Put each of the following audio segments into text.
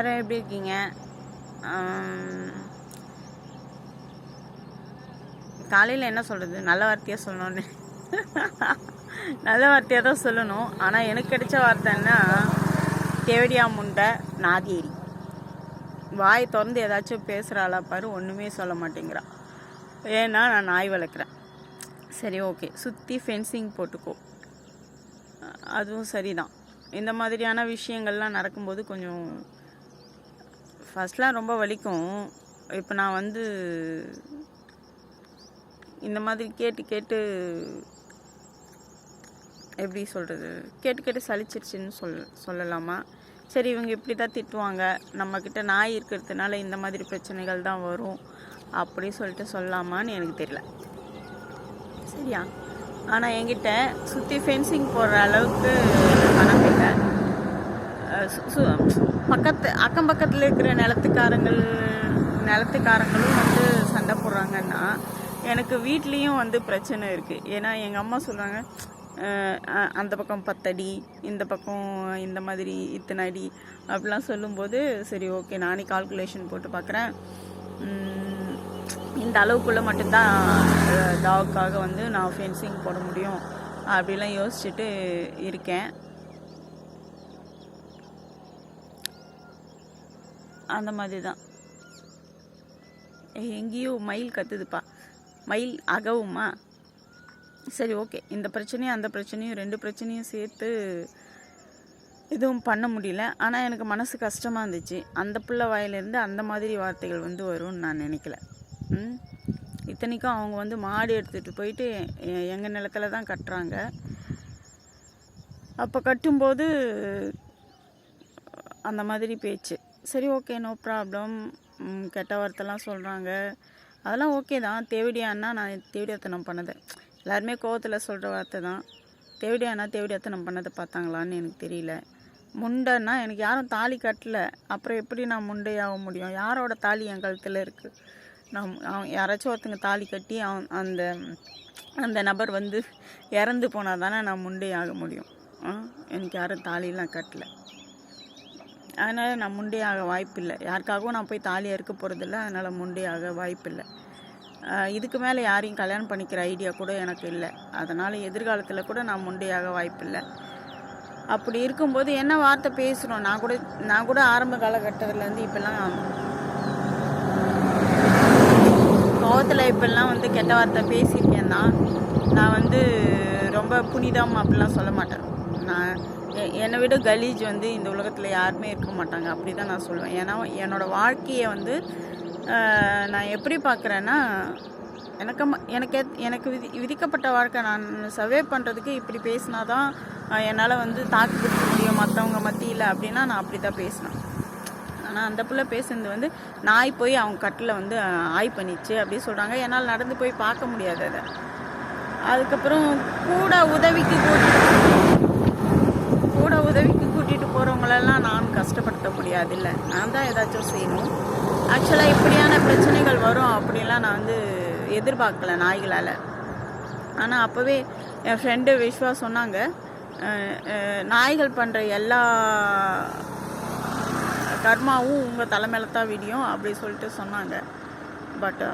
Hi எல்லாரும் எப்படி இருக்கீங்க? காலையில் என்ன சொல்கிறது நல்ல வார்த்தையாக சொல்லணும்னு. நல்ல வார்த்தையாக தான் சொல்லணும். ஆனால் எனக்கு கிடைச்ச வார்த்தைன்னா தேவடியா முண்டை நாதேரி வாய் திறந்து ஏதாச்சும் பேசுகிறாளா பாரு ஒன்றுமே சொல்ல மாட்டேங்கிறா. ஏன்னா நான் நாய் வளர்க்குறேன். சரி ஓகே. சுற்றி ஃபென்சிங் போட்டுக்கோ. அதுவும் சரிதான். இந்த மாதிரியான விஷயங்கள்லாம் நடக்கும்போது கொஞ்சம் ஃபஸ்ட்லாம் ரொம்ப வலிக்கும். இப்போ நான் வந்து இந்த மாதிரி கேட்டு கேட்டு எப்படி சொல்கிறது கேட்டு கேட்டு சலிச்சிருச்சுன்னு சொல் சொல்லலாமா? சரி இவங்க இப்படி தான் திட்டுவாங்க. நம்மக்கிட்ட நாய் இருக்கிறதுனால இந்த மாதிரி பிரச்சனைகள் தான் வரும். அப்படி சொல்லிட்டு சொல்லலாமான்னு எனக்கு தெரியல. சரியா? ஆனால் என்கிட்ட சுற்றி ஃபென்சிங் போடுற அளவுக்கு பணம் பக்கத்து அக்கம் பக்கத்தில் இருக்கிற நிலத்துக்காரங்கள் நிலத்துக்காரங்களும் வந்து சண்டை போடுறாங்கன்னா எனக்கு வீட்லேயும் வந்து பிரச்சனை இருக்குது ஏன்னா எங்கள் அம்மா சொல்கிறாங்க அந்த பக்கம் பத்தடி இந்த பக்கம் இந்த மாதிரி இத்தனை அடி அப்படிலாம் சொல்லும்போது சரி ஓகே நானே கால்குலேஷன் போட்டு பார்க்குறேன் இந்த அளவுக்குள்ளே மட்டும்தான் டாக்காக வந்து நான் ஃபென்சிங் போட முடியும் அப்படிலாம் யோசிச்சுட்டு இருக்கேன். அந்த மாதிரி தான் எங்கேயோ மயில் கத்துதுப்பா. மயில் அகவுமா? சரி ஓகே. இந்த பிரச்சனையும் அந்த பிரச்சனையும் ரெண்டு பிரச்சனையும் சேர்த்து எதுவும் பண்ண முடியல. ஆனால் எனக்கு மனசு கஷ்டமாக இருந்துச்சு. அந்த பிள்ளை வாயிலேருந்து அந்த மாதிரி வார்த்தைகள் வந்து வரும்னு நான் நினைக்கல. ம்? இத்தனைக்கும் அவங்க வந்து மாடு எடுத்துகிட்டு போயிட்டு எங்கள் நிலத்துல தான் கட்டுறாங்க. அப்போ கட்டும்போது அந்த மாதிரி பேச்சு. சரி ஓகே நோ ப்ராப்ளம் கெட்ட வார்த்தைலாம் சொல்கிறாங்க அதெல்லாம் ஓகே தான். தேவடியான்னா நான் தேவடியாத்தனம் பண்ணது. எல்லாருமே கோவத்தில் சொல்கிற வார்த்தை தான். தேவடியானா தேவடியாத்தனம் பண்ணதை பார்த்தாங்களான்னு எனக்கு தெரியல. முண்டைன்னா எனக்கு யாரும் தாலி கட்டலை. அப்புறம் எப்படி நான் முண்டையாக முடியும்? யாரோட தாலி என் கழுத்தில் இருக்குது நான் அவன் யாராச்சும் ஒருத்தங்க தாலி கட்டி அவன் அந்த அந்த நபர் வந்து இறந்து போனால் தானே நான் முண்டையாக முடியும்? ஆ? எனக்கு யாரும் தாலிலாம் கட்டல. அதனால் நான் முண்டையாக வாய்ப்பில்லை. யாருக்காகவும் நான் போய் தாலியாக இருக்க போகிறதில்ல அதனால் முண்டையாக வாய்ப்பில்லை. இதுக்கு மேலே யாரையும் கல்யாணம் பண்ணிக்கிற ஐடியா கூட எனக்கு இல்லை. அதனால் எதிர்காலத்தில் கூட நான் முண்டையாக வாய்ப்பில்லை. அப்படி இருக்கும்போது என்ன வார்த்தை பேசுகிறோம் நான் கூட நான் கூட ஆரம்ப காலகட்டத்துலேருந்து இப்போல்லாம் கோவத்தில் இப்போல்லாம் வந்து கெட்ட வார்த்தை பேசியிருக்கேன்னா நான் வந்து ரொம்ப புனிதம் அப்படிலாம் சொல்ல மாட்டேன். நான் என்னை விட கலீஜ் வந்து இந்த உலகத்தில் யாருமே இருக்க மாட்டாங்க. அப்படி தான் நான் சொல்லுவேன். ஏன்னா என்னோடய வாழ்க்கையை வந்து நான் எப்படி பார்க்குறேன்னா எனக்கு ம- எனக்கு எனக்கு விதி விதிக்கப்பட்ட வாழ்க்கை நான் சர்வே பண்ணுறதுக்கு இப்படி பேசினா தான் என்னால் வந்து தாக்கு பிடிக்க முடியும் மற்றவங்க மத்தியில் அப்படின்னா நான் அப்படி தான் பேசினேன் ஆனால் அந்த பிள்ளை பேசுனது வந்து நாய் போய் அவங்க கட்டில் வந்து ஆய் பண்ணிச்சு அப்படி சொல்கிறாங்க என்னால் நடந்து போய் பார்க்க முடியாது அதை. அதுக்கப்புறம் கூட உதவிக்கு கூட்டிட்டு கூட அவங்களெல்லாம் நான் கஷ்டப்படுத்த முடியாது இல்லை நான் தான் ஏதாச்சும் செய்யணும். ஆக்சுவலாக இப்படியான பிரச்சனைகள் வரும் அப்படிலாம் நான் வந்து எதிர்பார்க்கல நாய்களால். ஆனால் அப்போவே என் ஃப்ரெண்டு விஸ்வா சொன்னாங்க நாய்கள் பண்ணுற எல்லா கர்மாவும் உங்கள் தலைமையில தான் விடியும் அப்படி சொல்லிட்டு சொன்னாங்க. பட்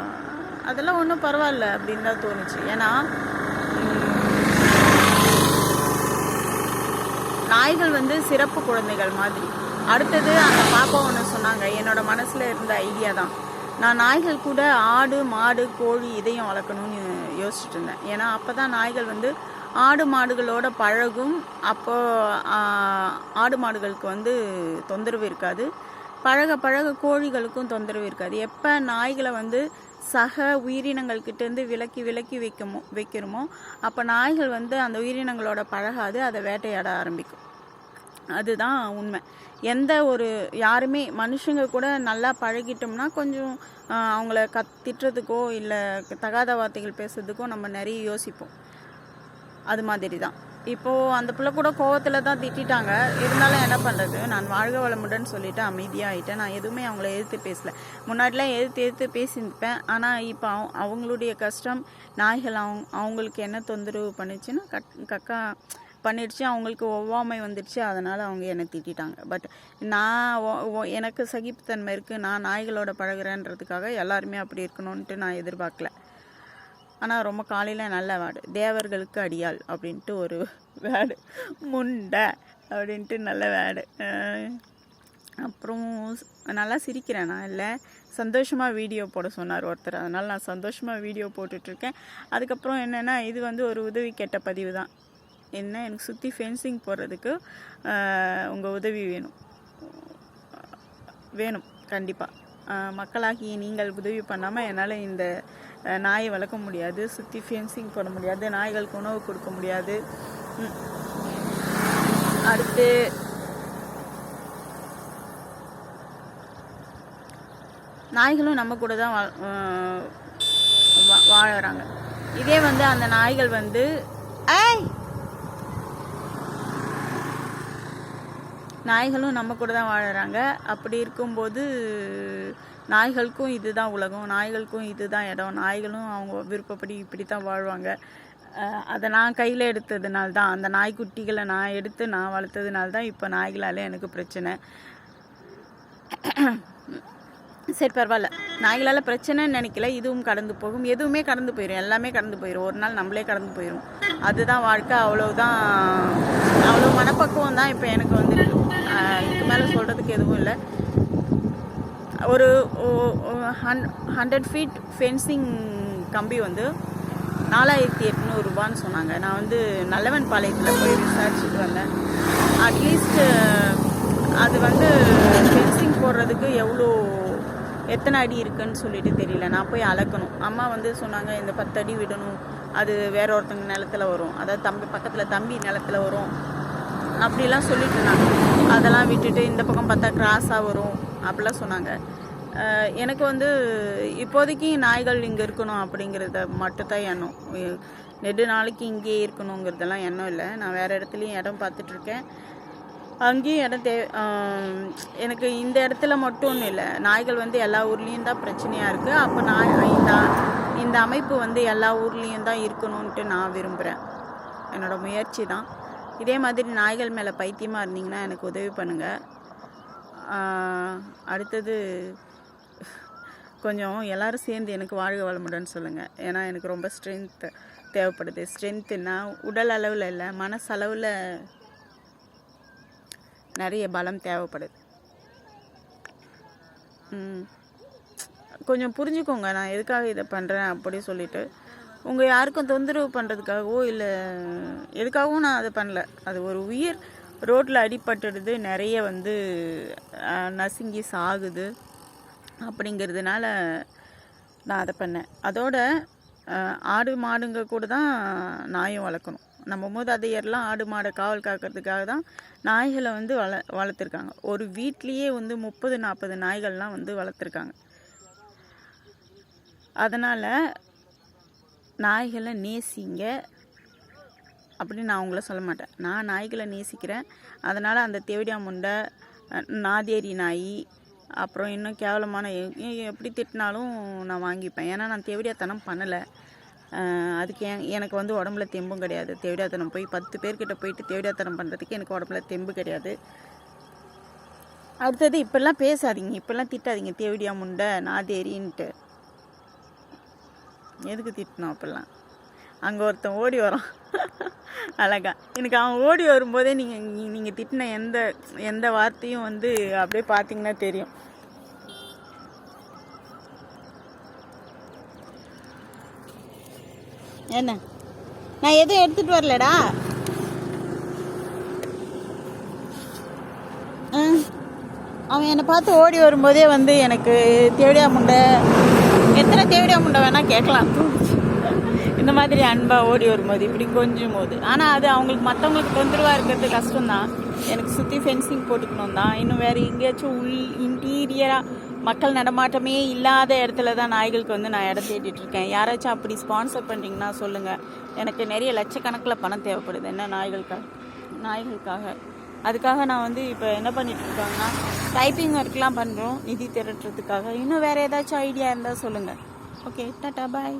அதெல்லாம் ஒன்றும் பரவாயில்ல அப்படின்னு தான் தோணுச்சு. ஏன்னா நாய்கள் வந்து சிறப்பு குழந்தைகள் மாதிரி. அடுத்தது அந்த பாப்பா ஒன்று சொன்னாங்க என்னோட மனசில் இருந்த ஐடியா தான். நான் நாய்கள் கூட ஆடு மாடு கோழி இதையும் வளர்க்கணும்னு யோசிச்சுட்டு இருந்தேன். ஏன்னா அப்போ தான் நாய்கள் வந்து ஆடு மாடுகளோட பழகும். அப்போ ஆடு மாடுகளுக்கு வந்து தொந்தரவு இருக்காது. பழக பழக கோழிகளுக்கும் தொந்தரவு இருக்காது. எப்போ நாய்களை வந்து சக உயிரினங்கள்கிட்டேருந்து விலக்கி விலக்கி வைக்கமோ வைக்கிறோமோ அப்போ நாய்கள் வந்து அந்த உயிரினங்களோட பழகாது அதை வேட்டையாட ஆரம்பிக்கும். அதுதான் உண்மை. எந்த ஒரு யாருமே மனுஷங்க கூட நல்லா பழகிட்டோம்னா கொஞ்சம் அவங்கள கத் திட்டுறதுக்கோ இல்லை தகாத வார்த்தைகள் பேசுறதுக்கோ நம்ம நிறைய யோசிப்போம். அது மாதிரி தான் இப்போது அந்த பிள்ளை கூட கோவத்தில் தான் திட்டிட்டாங்க. இருந்தாலும் என்ன பண்ணுறது நான் வாழ்க வளமுடன் சொல்லிட்டு அமைதியாக ஆகிட்டேன் நான் எதுவுமே அவங்கள எதிர்த்து பேசல. முன்னாடிலாம் எதிர்த்து எதிர்த்து பேசியிருப்பேன். ஆனால் இப்போ அவங்களுடைய கஷ்டம் நாய்கள் அவங்க அவங்களுக்கு என்ன தொந்தரவு பண்ணுச்சுன்னா கட் கக்கா பண்ணிடுச்சு. அவங்களுக்கு ஒவ்வாமை வந்துடுச்சு. அதனால் அவங்க என்னை திட்டிட்டாங்க. பட் நான் எனக்கு சகிப்புத்தன்மை இருக்குது நான் நாய்களோட பழகுறேன்றதுக்காக எல்லாருமே அப்படி இருக்கணும்ன்ட்டு நான் எதிர்பார்க்கல. ஆனால் ரொம்ப காலையில் நல்ல வேர்டு தேவர்களுக்கு அடியாள் அப்படின்ட்டு ஒரு வேர்டு முண்டை அப்படின்ட்டு நல்ல வேர்டு அப்புறம் நல்லா சிரிக்கிறேன் நான். இல்லை சந்தோஷமாக வீடியோ போட சொன்னார் ஒருத்தர். அதனால் நான் சந்தோஷமாக வீடியோ போட்டுட்ருக்கேன். அதுக்கப்புறம் என்னென்னா இது வந்து ஒரு உதவி கெட்ட பதிவு தான். என்ன எனக்கு சுற்றி ஃபென்சிங் போடுறதுக்கு உங்கள் உதவி வேணும். வேணும் கண்டிப்பாக மக்களாகி நீங்கள் உதவி பண்ணாமல் என்னால் இந்த நாயை வளர்க்க முடியாது சுற்றி ஃபென்சிங் போட முடியாது நாய்களுக்கு உணவு கொடுக்க முடியாது. அடுத்து நாய்களும் நம்ம கூட தான் வா- வா- வாழறாங்க. இதே வந்து அந்த நாய்கள் வந்து ஐய் நாய்களும் நம்ம கூட தான் வாழறாங்க. அப்படி இருக்கும்போது நாய்களுக்கும் இதுதான் உலகம் நாய்களுக்கும் இதுதான் இடம் நாய்களும் அவங்க விருப்பப்படி இப்படி தான் வாழ்வாங்க அதை நான் கையில் எடுத்ததுனால தான் அந்த நாய்க்குட்டிகளை நான் எடுத்து நான் வளர்த்ததுனால தான் இப்போ நாய்களால் எனக்கு பிரச்சனை. சரி பரவாயில்ல. நாய்களால் பிரச்சனைன்னு நினைக்கல இதுவும் கடந்து போகும். எதுவுமே கடந்து போயிடும் எல்லாமே கடந்து போயிடும் ஒரு நாள் நம்மளே கடந்து போயிடும் அதுதான் வாழ்க்கை அவ்வளோதான் அவ்வளோ மனப்பக்குவம் தான் இப்போ எனக்கு வந்து இதுக்கு மேலே சொல்கிறதுக்கு எதுவும் இல்லை. ஒரு ஹண்ட்ரட் ஃபீட் ஃபென்சிங் கம்பி வந்து நாலாயிரத்தி எட்நூறுபான்னு சொன்னாங்க. நான் வந்து நல்லவன் பாளையத்தில் போய் விசாரிச்சுட்டு வந்தேன். அட்லீஸ்ட் அது வந்து ஃபென்சிங் போடுறதுக்கு எவ்வளோ எத்தனை அடி இருக்குன்னு சொல்லிட்டு தெரியல. நான் போய் அளக்கணும். அம்மா வந்து சொன்னாங்க இந்த பத்து அடி விடணும். அது வேற ஒருத்தங்க நிலத்துல வரும். அதாவது தம்பி பக்கத்தில் தம்பி நிலத்துல வரும். அப்படிலாம் சொல்லிட்டு இருந்தாங்க. அதெல்லாம் விட்டுட்டு இந்த பக்கம் பார்த்தா கிராஸாக வரும். அப்படிலாம் சொன்னாங்க. எனக்கு வந்து இப்போதைக்கு நாய்கள் இங்கே இருக்கணும் அப்படிங்கிறத மட்டும்தான் எண்ணம். நெடு நாளைக்கு இங்கேயே இருக்கணுங்கிறதெல்லாம் எண்ணம் இல்லை. நான் வேறு இடத்துலையும் இடம் பார்த்துட்ருக்கேன் அங்கேயும் இடம் தே எனக்கு இந்த இடத்துல மட்டும் இல்லை. நாய்கள் வந்து எல்லா ஊர்லேயும் தான் பிரச்சனையாக இருக்குது அப்போ நான் இந்த இந்த அமைப்பு வந்து எல்லா ஊர்லேயும் தான் இருக்கணும்ன்ட்டு நான் விரும்புகிறேன் என்னோட முயற்சி தான். இதே மாதிரி நாய்கள் மேலே பைத்தியமாக இருந்தீங்கன்னா எனக்கு உதவி பண்ணுங்கள் அடுத்தது கொஞ்சம் எல்லாரும் சேர்ந்து எனக்கு வாழ்க வளமுடன் சொல்லுங்கள் ஏன்னா எனக்கு ரொம்ப ஸ்ட்ரென்த் தேவைப்படுது. ஸ்ட்ரென்த்துன்னா உடல் அளவில் இல்லை மனசளவில் நிறைய பலம் தேவைப்படுது. கொஞ்சம் புரிஞ்சுக்கோங்க. நான் எதுக்காக இதை பண்ணுறேன் அப்படி சொல்லிட்டு. உங்கள் யாருக்கும் தொந்தரவு பண்ணுறதுக்காகவோ இல்லை எதுக்காகவும் நான் அதை பண்ணல. அது ஒரு உயிர். ரோட்டில் அடிபட்டுடுது நிறைய வந்து நசுங்கி சாகுது. அப்படிங்கிறதுனால நான் அதை பண்ணேன். அதோட ஆடு மாடுங்க கூட தான் நாயும் வளர்க்கணும். நம்ம மூதாதையர்லாம் ஆடு மாடை காவல் காக்கிறதுக்காக தான் நாய்களை வந்து வள வளர்த்துருக்காங்க. ஒரு வீட்லேயே வந்து முப்பது நாற்பது நாய்கள்லாம் வந்து வளர்த்துருக்காங்க. அதனால் நாய்களை நேசிங்க அப்படின்னு நான் அவங்கள சொல்ல மாட்டேன். நான் நாய்களை நேசிக்கிறேன். அதனால் அந்த தேவடியா முண்டை நாதேரி நாய் அப்புறம் இன்னும் கேவலமான எ- எப்படி திட்டினாலும் நான் வாங்கிப்பேன். ஏன்னா நான் தேவடியாத்தனம் பண்ணலை. அதுக்கு என் எனக்கு வந்து உடம்புல தெம்பும் கிடையாது. தேவடியாத்தனம் போய் பத்து பேர்கிட்ட போயிட்டு தேவடியாத்தனம் பண்ணுறதுக்கு எனக்கு உடம்புல தெம்பு கிடையாது. அடுத்தது இப்பெல்லாம் பேசாதீங்க. இப்பெல்லாம் திட்டாதீங்க. தேவடியா முண்டை நான் தேரின்ட்டு எதுக்கு திட்டணும் அப்பெல்லாம்? அங்கே ஒருத்தன் ஓடி வரான். அழகா. எனக்கு அவன் ஓடி வரும்போதே நீங்கள் நீங்கள் திட்டின எந்த எந்த வார்த்தையும் வந்து அப்படியே பார்த்தீங்கன்னா தெரியும். என்ன? நான் எதுவும் எடுத்துட்டு வரலடா? ஆ. அவன் என்னை பார்த்து ஓடி வரும்போதே வந்து எனக்கு தேவடியா முண்டை எத்தனை தேவடியா முண்டை வேணால் கேட்கலாம். இந்த மாதிரி அன்பாக ஓடி வரும்போது இப்படி கொஞ்சம் போது ஆனால் அது அவங்களுக்கு மற்றவங்களுக்கு தொந்தரவாக இருக்கிறது கஷ்டம்தான். எனக்கு சுற்றி ஃபென்சிங் போட்டுக்கணும் தான் இன்னும் வேறு எங்கேயாச்சும் உள் இன்டீரியராக மக்கள் நடமாட்டமே இல்லாத இடத்துல தான் நாய்களுக்கு வந்து நான் இடம் தேடிட்டு இருக்கேன். யாராச்சும் அப்படி ஸ்பான்சர் பண்ணுறீங்கன்னா சொல்லுங்கள் எனக்கு நிறைய லட்சக்கணக்கில் பணம் தேவைப்படுது. என்ன நாய்களுக்காக? நாய்களுக்காக. அதுக்காக நான் வந்து இப்போ என்ன பண்ணிட்டு இருக்காங்கன்னா டைப்பிங் ஒர்க்லாம் பண்ணுறோம் நிதி திரட்டுறதுக்காக. இன்னும் வேறு ஏதாச்சும் ஐடியா இருந்தால் சொல்லுங்கள் ஓகே டாட்டா பாய்